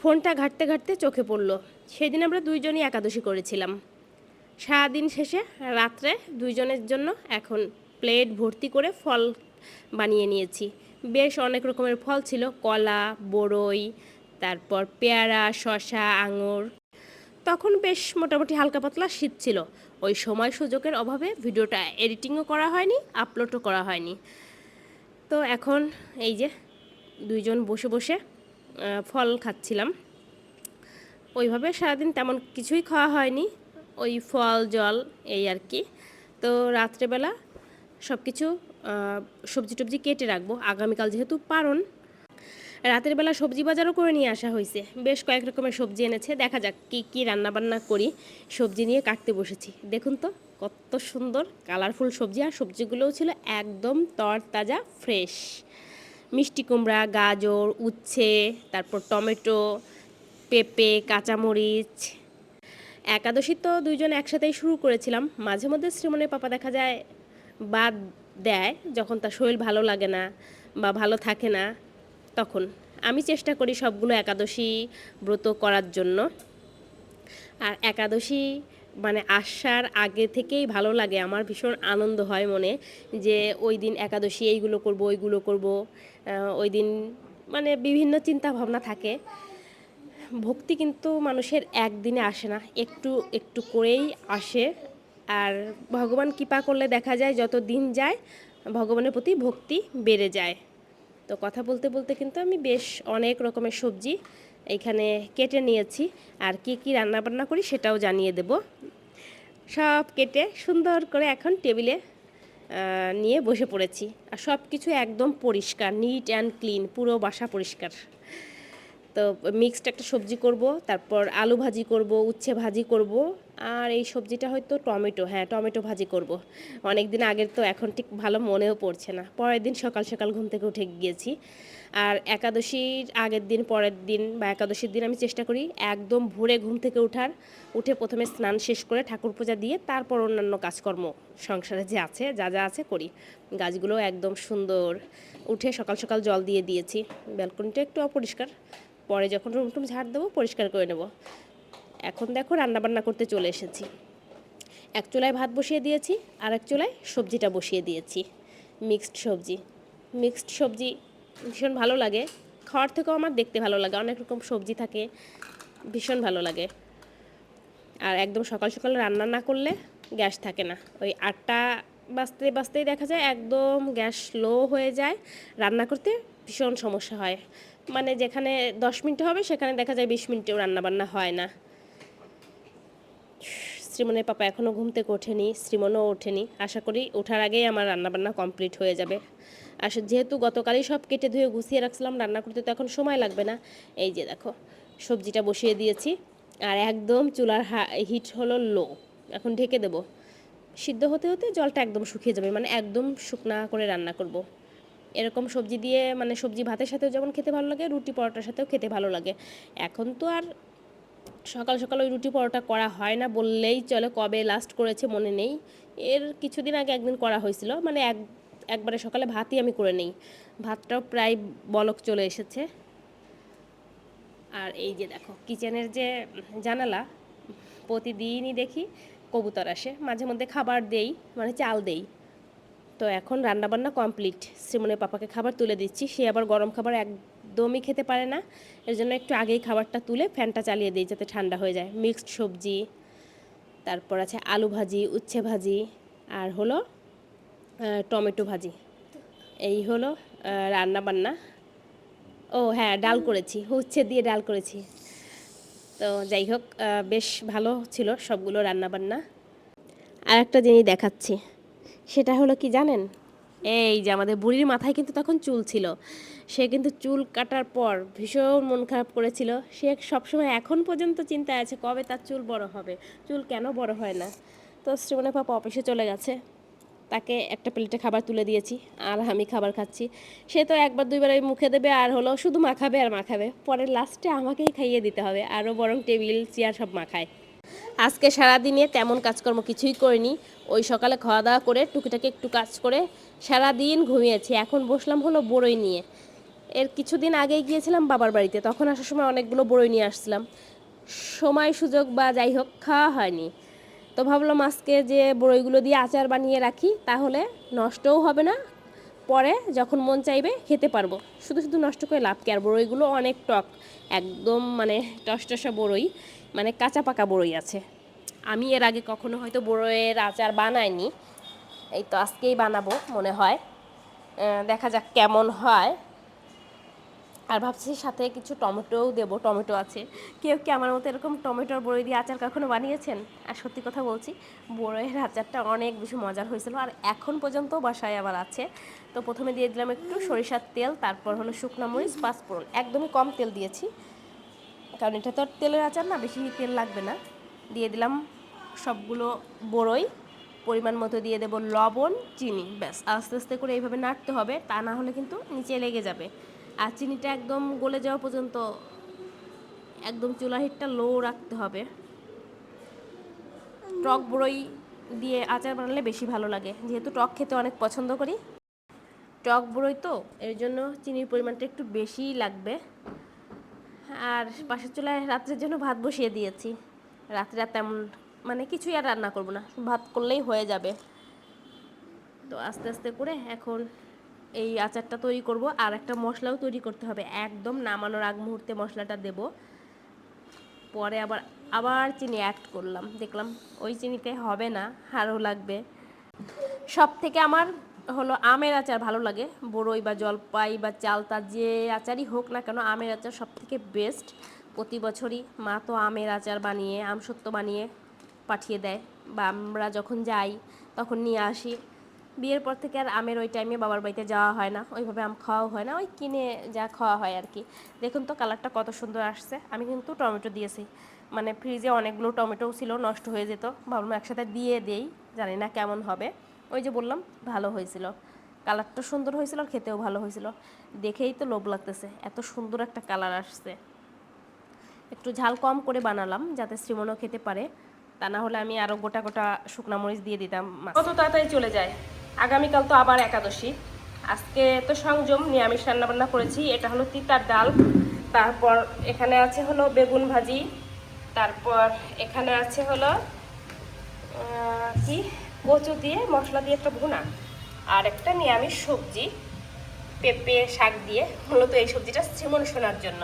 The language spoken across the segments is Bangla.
ফোনটা ঘাঁটতে ঘাঁটতে চোখে পড়ল। সেদিন আমরা দুইজনই একাদশী করেছিলাম। সারাদিন শেষে রাত্রে দুইজনের জন্য এখন প্লেট ভর্তি করে ফল বানিয়ে নিয়েছি। বেশ অনেক রকমের ফল ছিল। কলা, বড়ই, তারপর পেয়ারা, শসা, আঙুর। তখন বেশ মোটামুটি হালকা পাতলা শীত ছিল। ওই সময় সুযোগের অভাবে ভিডিওটা এডিটিংও করা হয়নি, আপলোডও করা হয়নি। তো এখন এই যে দুইজন বসে বসে ফল খাচ্ছিলাম। ওইভাবে সারাদিন তেমন কিছুই খাওয়া হয়নি। ওই ফল, জল, এই আর কি। তো রাত্রেবেলা সব কিছু সবজি টবজি কেটে রাখব। আগামীকাল যেহেতু পারণ রাতের বেলা সবজি বাজারও করে নিয়ে আসা হয়েছে। বেশ কয়েক রকমের সবজি এনেছে। দেখা যাক কি কি রান্না বান্না করি। সবজি নিয়ে কাটতে বসেছি। দেখুন তো, কত সুন্দর কালারফুল সবজি। আর সবজিগুলোও ছিল একদম তরতাজা ফ্রেশ মিষ্টি কুমড়া, গাজর, উচ্ছে, তারপর টমেটো, পেঁপে, কাঁচামরিচ। একাদশী তো দুইজন একসাথেই শুরু করেছিলাম। মাঝে মধ্যে শ্রীমনের পাপা দেখা যায় বাদ দেয় যখন তার শরীর ভালো লাগে না বা ভালো থাকে না তখন। আমি চেষ্টা করি সবগুলো একাদশী ব্রত করার জন্য। আর একাদশী মানে আসার আগে থেকেই ভালো লাগে। আমার ভীষণ আনন্দ হয় মনে যে ওই দিন একাদশী, এইগুলো করব, ওইগুলো করব। ওই দিন মানে বিভিন্ন চিন্তা ভাবনা থাকে। ভক্তি কিন্তু মানুষের একদিনে আসে না, একটু একটু করেই আসে। আর ভগবান কৃপা করলে দেখা যায় যত দিন যায়, ভগবানের প্রতি ভক্তি বেড়ে যায়। তো কথা বলতে বলতে কিন্তু আমি বেশ অনেক রকমের সবজি এইখানে কেটে নিয়েছি। আর কি কি রান্না বান্না করি সেটাও জানিয়ে দেব। সব কেটে সুন্দর করে এখন টেবিলে নিয়ে বসে পড়েছি। আর সব কিছু একদম পরিষ্কার নিট অ্যান্ড ক্লিন পুরো বাসা পরিষ্কার। তো মিক্সড একটা সবজি করব, তারপর আলু ভাজি করব, উচ্ছে ভাজি করব, আর এই সবজিটা হয়তো টমেটো হ্যাঁ টমেটো ভাজি করব। অনেক দিন আগের তো এখন ঠিক ভালো মনেও পড়ছে না। পরের দিন সকাল সকাল ঘুম থেকে উঠে গিয়েছি। আর একাদশীর আগের দিন, পরের দিন বা একাদশীর দিন আমি চেষ্টা করি একদম ভোরে ঘুম থেকে ওঠার উঠে প্রথমে স্নান শেষ করে ঠাকুর পূজা দিয়ে তারপর অন্যান্য কাজকর্ম সংসারে যে আছে, যা যা আছে করি। গাছগুলো একদম সুন্দর, উঠে সকাল সকাল জল দিয়ে দিয়েছি। ব্যালকনিটা একটু অপরিষ্কার, পরে যখন রুম টুম ঝাড় দেবো পরিষ্কার করে নেব। এখন দেখো রান্নাবান্না করতে চলে এসেছি। এক চুলায় ভাত বসিয়ে দিয়েছি আর এক চুলায় সবজিটা বসিয়ে দিয়েছি। মিক্সড সবজি মিক্সড সবজি ভীষণ ভালো লাগে। খাওয়ার থেকেও আমার দেখতে ভালো লাগে, অনেক রকম সবজি থাকে, ভীষণ ভালো লাগে। আর একদম সকাল সকাল রান্না না করলে গ্যাস থাকে না। ওই আটটা বাজতে বাজতেই দেখা যায় একদম গ্যাস লো হয়ে যায়, রান্না করতে ভীষণ সমস্যা হয়। মানে যেখানে দশ মিনিট হবে, সেখানে দেখা যায় বিশ মিনিটেও রান্নাবান্না হয় না। শ্রীমনের পাপা এখনও ঘুম থেকে ওঠেনি, শ্রীমনও ওঠেনি। আশা করি ওঠার আগেই আমার রান্নাবান্না কমপ্লিট হয়ে যাবে। আর যেহেতু গতকালই সব কেটে ধুয়ে গুছিয়ে রাখছিলাম, রান্না করতে তো এখন সময় লাগবে না। এই যে দেখো, সবজিটা বসিয়ে দিয়েছি। আর একদম চুলার হিট হলো লো। এখন ঢেকে দেবো। সিদ্ধ হতে হতে জলটা একদম শুকিয়ে যাবে মানে একদম শুকনা করে রান্না করব। এরকম সবজি দিয়ে মানে সবজি ভাতের সাথেও যেমন খেতে ভালো লাগে, রুটি পরোটার সাথেও খেতে ভালো লাগে। এখন তো আর সকাল সকাল ওই রুটি পরোটা করা হয় না বললেই চলে, কবে লাস্ট করেছে মনে নেই। এর কিছুদিন আগে একদিন করা হয়েছিল মানে এক একবারে সকালে ভাতই আমি করে নেই। ভাতটাও প্রায় বলক চলে এসেছে। আর এই যে দেখো, কিচেনের যে জানালা, প্রতিদিনই দেখি কবুতর আসে। মাঝে মধ্যে খাবার দেই মানে চাল দেই। তো এখন রান্নাবান্না কমপ্লিট। শ্রীমনের পাপাকে খাবার তুলে দিচ্ছি। সে আবার গরম খাবার একদমই খেতে পারে না। এর জন্য একটু আগেই খাবারটা তুলে ফ্যানটা চালিয়ে দিই যাতে ঠান্ডা হয়ে যায়। মিক্সড সবজি, তারপর আছে আলু ভাজি, উচ্ছে ভাজি, আর হলো টমেটো ভাজি। এই হলো রান্না বান্না ও হ্যাঁ ডাল করেছি উচ্ছে দিয়ে ডাল করেছি। তো যাই হোক বেশ ভালো ছিল সবগুলো রান্নাবান্না। আর একটা জিনিস দেখাচ্ছি, সেটা হলো কি জানেন? এই যে আমাদের বুড়ির মাথায় কিন্তু তখন চুল ছিল। সে কিন্তু চুল কাটার পর ভীষণ মন খারাপ করেছিল। সে সবসময় এখন পর্যন্ত চিন্তায় আছে, কবে তার চুল বড় হবে? চুল কেন বড় হয় না? তো শ্রীমনের পাপা অফিসে চলে গেছে। তাকে একটা প্লেটে খাবার তুলে দিয়েছি, আর আমি খাবার খাচ্ছি। সে তো একবার দুইবার ওই মুখে দেবে আর হলো শুধু মাখাবে আর মাখাবে। পরে লাস্টে আমাকেই খাইয়ে দিতে হবে, আরও বরং টেবিল, চেয়ার সব মাখায়। আজকে সারাদিনে তেমন কাজকর্ম কিছুই করিনি। ওই সকালে খাওয়া দাওয়া করে টুকিটাকি একটু কাজ করে সারাদিন ঘুমিয়েছি। এখন বসলাম হলো বড়ই নিয়ে। এর কিছুদিন আগেই গিয়েছিলাম বাবার বাড়িতে। তখন আসার সময় অনেকগুলো বড়ই নিয়ে আসছিলাম। সময়, সুযোগ বা যাই হোক, খাওয়া হয়নি। তো ভাবলাম আজকে যে বড়ইগুলো দিয়ে আচার বানিয়ে রাখি, তাহলে নষ্টও হবে না। পরে যখন মন চাইবে খেতে পারব। শুধু শুধু নষ্ট করে লাভ কি? আর বড়ইগুলো অনেক টক, একদম মানে টসটসা বড়ই মানে কাঁচা পাকা বড়ই আছে। আমি এর আগে কখনো হয়তো বড়ইয়ের আচার বানাইনি। এই তো আজকেই বানাবো মনে হয়। দেখা যাক কেমন হয়। আর ভাবছি সাথে কিছু টমেটোও দেবো, টমেটো আছে। কেউ কি আমার মতো এরকম টমেটোর বড়ি দিয়ে আচার কখনো বানিয়েছেন? আর সত্যি কথা বলছি বড়ইয়ের আচারটা অনেক বেশি মজার হয়েছিল। আর এখন পর্যন্ত বাসায় আবার আছে। তো প্রথমে দিয়ে দিলাম একটু সরিষার তেল, তারপর হলো শুকনো মরিচ, পাঁচফোড়ন। একদমই কম তেল দিয়েছি। কারণ এটা তো তেলের আচার না, বেশি তেল লাগবে না। দিয়ে দিলাম সবগুলো বড়ই। পরিমাণ মতো দিয়ে দেবো লবণ, চিনি। ব্যাস, আস্তে আস্তে করে এইভাবে নাড়তে হবে। তা না হলে কিন্তু নিচে লেগে যাবে। আর চিনিটা একদম গলে যাওয়া পর্যন্ত একদম চুলা হিটটা লো রাখতে হবে। টক বড়ই দিয়ে আচার বানালে বেশি ভালো লাগে। যেহেতু টক খেতে অনেক পছন্দ করি। টক বড়ই তো, এর জন্য চিনির পরিমাণটা একটু বেশিই লাগবে। আর পাশের চুলায় রাত্রের জন্য ভাত বসিয়ে দিয়েছি। রাত্রে আর তেমন মানে কিছুই আর রান্না করব না। ভাত করলেই হয়ে যাবে। তো আস্তে আস্তে করে এখন এই আচারটা তৈরি করব। আর একটা মশলাও তৈরি করতে হবে। একদম নামানোর আগ মুহূর্তে মশলাটা দেব। পরে আবার আবার চিনি অ্যাড করলাম। দেখলাম ওই চিনিতে হবে না, আরও লাগবে। সব থেকে আমার হলো আমের আচার ভালো লাগে। বড়ই বা জলপাই বা চালতা যে আচারই হোক না কেন, আমের আচার সব থেকে বেস্ট প্রতি বছরই মা তো আমের আচার বানিয়ে আমসত্ব বানিয়ে পাঠিয়ে দেয়। বা আমরা যখন যাই, তখন নিয়ে আসি। বিয়ের পর থেকে আর আমের ওই টাইমে বাবার বাড়িতে যাওয়া হয় না। ওইভাবে আম খাওয়াও হয় না। ওই কিনে যা খাওয়া হয় আর কি দেখুন তো কালারটা কত সুন্দর আসছে। আমি কিন্তু টমেটো দিয়েছি। মানে ফ্রিজে অনেকগুলো টমেটোও ছিল, নষ্ট হয়ে যেত। ভাবলাম একসাথে দিয়ে দেই, জানি না কেমন হবে। ওই যে বললাম, ভালো হয়েছিল। কালারটা সুন্দর হয়েছিল আর খেতেও ভালো হয়েছিল। দেখেই তো লোভ লাগতেছে। এত সুন্দর একটা কালার আসছে। একটু ঝাল কম করে বানালাম, যাতে শ্রীমনও খেতে পারে। তা না হলে আমি আরও গোটা গোটা শুকনা মরিচ দিয়ে দিতাম কত তাড়াতাড়ি চলে যায়। আগামীকাল তো আবার একাদশী। আজকে তো সংযম নিরামিষ রান্না বান্না করেছি। এটা হলো তিতার ডাল। তারপর এখানে আছে হলো বেগুন ভাজি। তারপর এখানে আছে হলো কি? কচু দিয়ে মশলা দিয়ে একটা ভুনা। আর একটা নিরামিষ সবজি। পেঁপে শাক দিয়ে। মূলত এই সবজিটা শ্রীমন শোনার জন্য।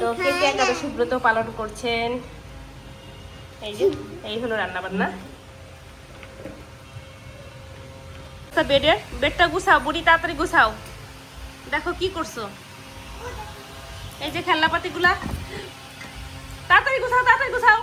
তো কে একাদশী ব্রত পালন করছেন? এই যে এই হলো রান্না বান্না বেডের, বেডটা গুছাও, বুড়ি তাড়াতাড়ি গুছাও। দেখো কি করছ। এই যে খেলনাপাতিগুলা। তাড়াতাড়ি গুছাও তাড়াতাড়ি গুছাও।